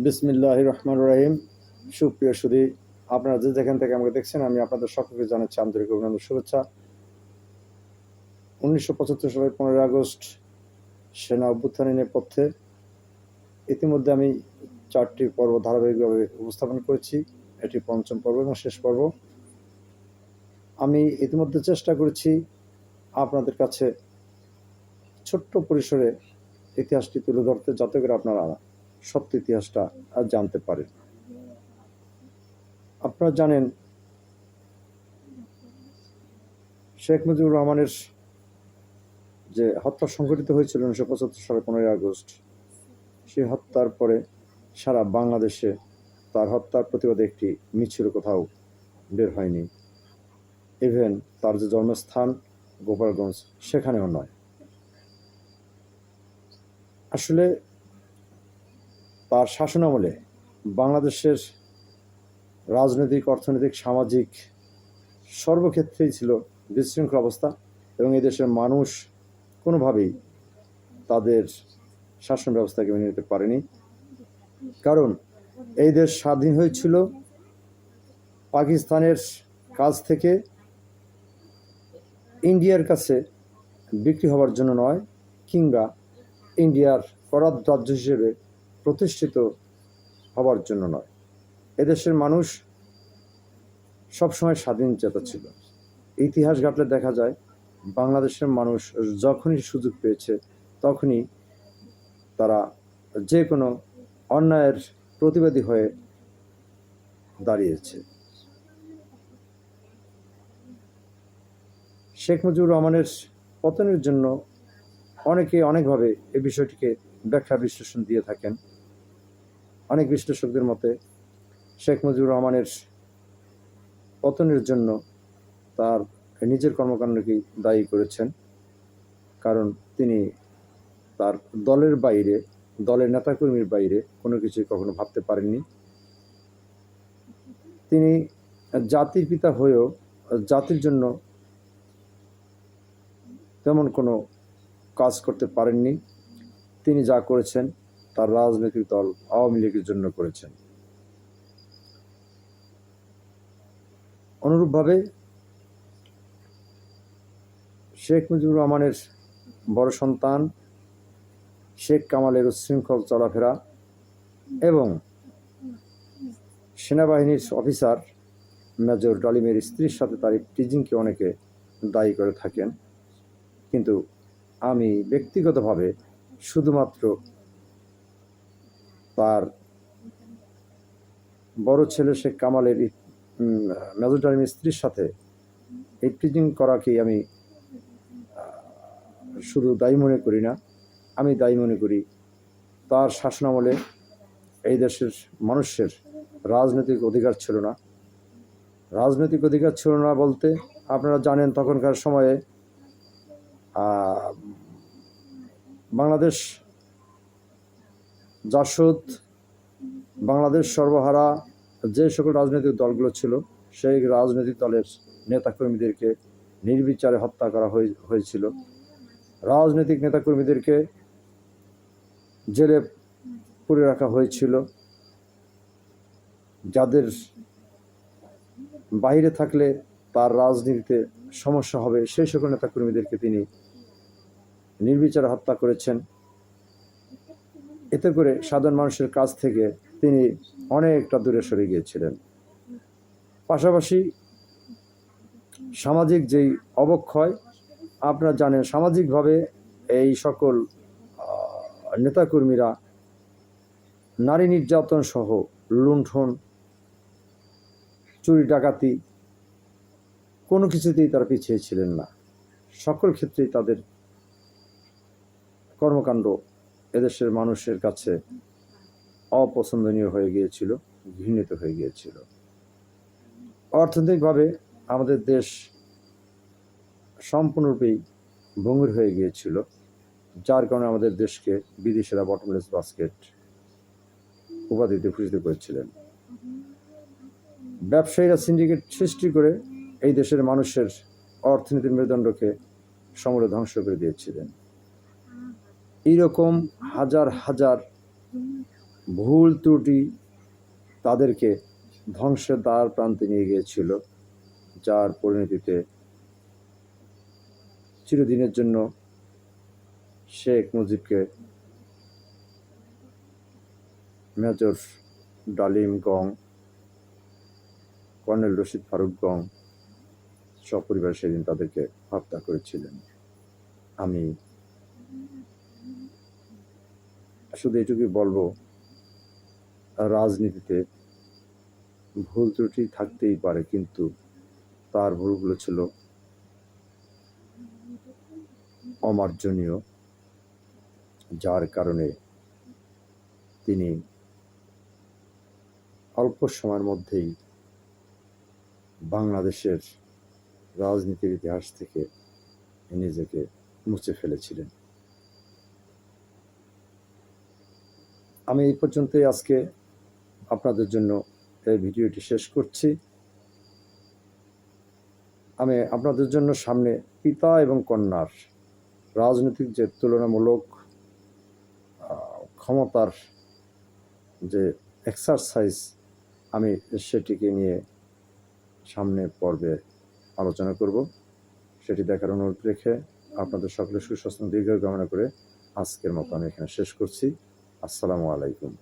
বিসমিল্লাহ রহমান রহিম। সুপ্রিয় সুদী আপনারা যে যেখান থেকে আমাকে দেখছেন, আমি আপনাদের সকলকে জানাচ্ছি আন্তরিক অভিনন্দন, শুভেচ্ছা। উনিশশো পঁচাত্তর সালের পনেরোই আগস্ট সেনা অভ্যুত্থানের নেপথ্যে ইতিমধ্যে আমি চারটি পর্ব ধারাবাহিকভাবে উপস্থাপন করেছি। এটি পঞ্চম পর্ব এবং শেষ পর্ব। আমি ইতিমধ্যে চেষ্টা করেছি আপনাদের কাছে ছোট্ট পরিসরে ইতিহাসটি তুলে ধরতে, যাতে করে আপনারা সত্য ইতিহাসটা জানতে পারেন আপনারা জানেন, শেখ মুজিবুর রহমানের যে হত্যা সংঘটিত হয়েছিল উনিশশো পঁচাত্তর সালে পনেরোই আগস্ট, সেই হত্যার পরে সারা বাংলাদেশে তার হত্যার প্রতিবাদে একটি মিছিল কোথাও বের হয়নি। ইভেন তার যে জন্মস্থান গোপালগঞ্জ, সেখানেও নয়। আসলে তার শাসনামলে বাংলাদেশের রাজনৈতিক, অর্থনৈতিক, সামাজিক সর্বক্ষেত্রেই ছিল বিশৃঙ্খল অবস্থা এবং এই দেশের মানুষ কোনোভাবেই তাদের শাসন ব্যবস্থাকে মেনে নিতে পারেনি। কারণ এই দেশ স্বাধীন হয়েছিল পাকিস্তানের কাছ থেকে, ইন্ডিয়ার কাছে বিক্রি হওয়ার জন্য নয়, কিংবা ইন্ডিয়ার করাত রাজ্য হিসেবে প্রতিষ্ঠিত হবার জন্য নয়। এদেশের মানুষ সবসময় স্বাধীন চেতা ছিল। ইতিহাস ঘাটলে দেখা যায়, বাংলাদেশের মানুষ যখনই সুযোগ পেয়েছে, তখনই তারা যে কোনো অন্যায়ের প্রতিবাদী হয়ে দাঁড়িয়েছে। শেখ মুজিবুর রহমানের পতনের জন্য অনেকে অনেকভাবে এই বিষয়টিকে ব্যাখ্যা বিশ্লেষণ দিয়ে থাকেন। অনেক বিশ্লেষকদের মতে শেখ মুজিবুর রহমানের পতনের জন্য তার নিজের কর্মকাণ্ডকেই দায়ী করেছেন। কারণ তিনি তার দলের বাইরে, দলের নেতাকর্মীর বাইরে কোনো কিছু কখনো ভাবতে পারেননি। তিনি জাতির পিতা হয়েও জাতির জন্য তেমন কোনো কাজ করতে পারেননি। তিনি যা করেছেন তার রাজনৈতিক দল আওয়ামী লীগের জন্য করেছেন। অনুরূপভাবে শেখ মুজিবুর রহমানের বড় সন্তান শেখ কামালের উচ্ছৃঙ্খল চলাফেরা এবং সেনাবাহিনীর অফিসার মেজর ডালিমের স্ত্রীর সাথে তার টিজিংকে অনেকে দায়ী করে থাকেন। কিন্তু আমি ব্যক্তিগতভাবে শুধুমাত্র তার বড় ছেলে শেখ কামালের মেজর স্ত্রীর সাথে এই টিজিং করাকেই আমি শুধু দায়ী মনে করি না, আমি দায়ী মনে করি। তার শাসনামলে এই দেশের মানুষের রাজনৈতিক অধিকার ছিল না। রাজনৈতিক অধিকার ছিল না বলতে আপনারা জানেন তখনকার সময়ে বাংলাদেশ জাসদ বাংলাদেশ সর্বহারা যে সকল রাজনৈতিক দলগুলো ছিল, সেই রাজনৈতিক দলের নেতাকর্মীদেরকে নির্বিচারে হত্যা করা হয়েছিল। রাজনৈতিক নেতাকর্মীদেরকে জেলে পুরে রাখা হয়েছিল। যাদের বাইরে থাকলে তার রাজনীতিতে সমস্যা হবে, সেই সকল নেতাকর্মীদেরকে তিনি নির্বিচারে হত্যা করেছেন। এতে করে সাধারণ মানুষের কাছ থেকে তিনি অনেকটা দূরে সরে গিয়েছিলেন। পাশাপাশি সামাজিক যেই অবক্ষয়, আপনারা জানেন সামাজিকভাবে এই সকল নেতাকর্মীরা নারী নির্যাতন সহ লুণ্ঠন, চুরি ডাকাতি, কোনো কিছুতেই তারা পিছিয়ে ছিলেন না। সকল ক্ষেত্রেই তাদের কর্মকাণ্ড এদেশের মানুষের কাছে অপছন্দনীয় হয়ে গিয়েছিল, ঘৃণিত হয়ে গিয়েছিল। অর্থনৈতিকভাবে আমাদের দেশ সম্পূর্ণরূপেই ভঙ্গুর হয়ে গিয়েছিল, যার কারণে আমাদের দেশকে বিদেশেরা বটমলেস বাস্কেট উপাধিতে ভূষিত করেছিলেন। ব্যবসায়ীরা সিন্ডিকেট সৃষ্টি করে এই দেশের মানুষের অর্থনীতির মেরুদণ্ডকে সমূলে ধ্বংস করে দিয়েছিলেন। এইরকম হাজার হাজার ভুল ত্রুটি তাদেরকে ধ্বংসের দ্বার প্রান্তে নিয়ে গিয়েছিল, যার পরিণতিতে চিরদিনের জন্য শেখ মুজিবকে মেজর ডালিম গং, কর্নেল রশিদ ফারুক গং সপরিবার সেদিন তাদেরকে হত্যা করেছিলেন। আমি শুধু এটুকুই বলব, রাজনীতিতে ভুল ত্রুটি থাকতেই পারে, কিন্তু তার ভুলগুলো ছিল অমার্জনীয়, যার কারণে তিনি অল্প সময়ের মধ্যেই বাংলাদেশের রাজনীতির ইতিহাস থেকে নিজেকে মুছে ফেলেছিলেন। আমি এই পর্যন্তই আজকে আপনাদের জন্য এই ভিডিওটি শেষ করছি। আমি আপনাদের জন্য সামনে পিতা এবং কন্যার রাজনৈতিক যে তুলনামূলক ক্ষমতার যে এক্সারসাইজ আমি সেটিকে নিয়ে সামনে পর্বে আলোচনা করব। সেটি দেখার অনুরোধ রেখে আপনাদের সকলে সুস্বাস্থ্য, দীর্ঘ কামনা করে আজকের মতো আমি এখানে শেষ করছি। আসসালামু আলাইকুম।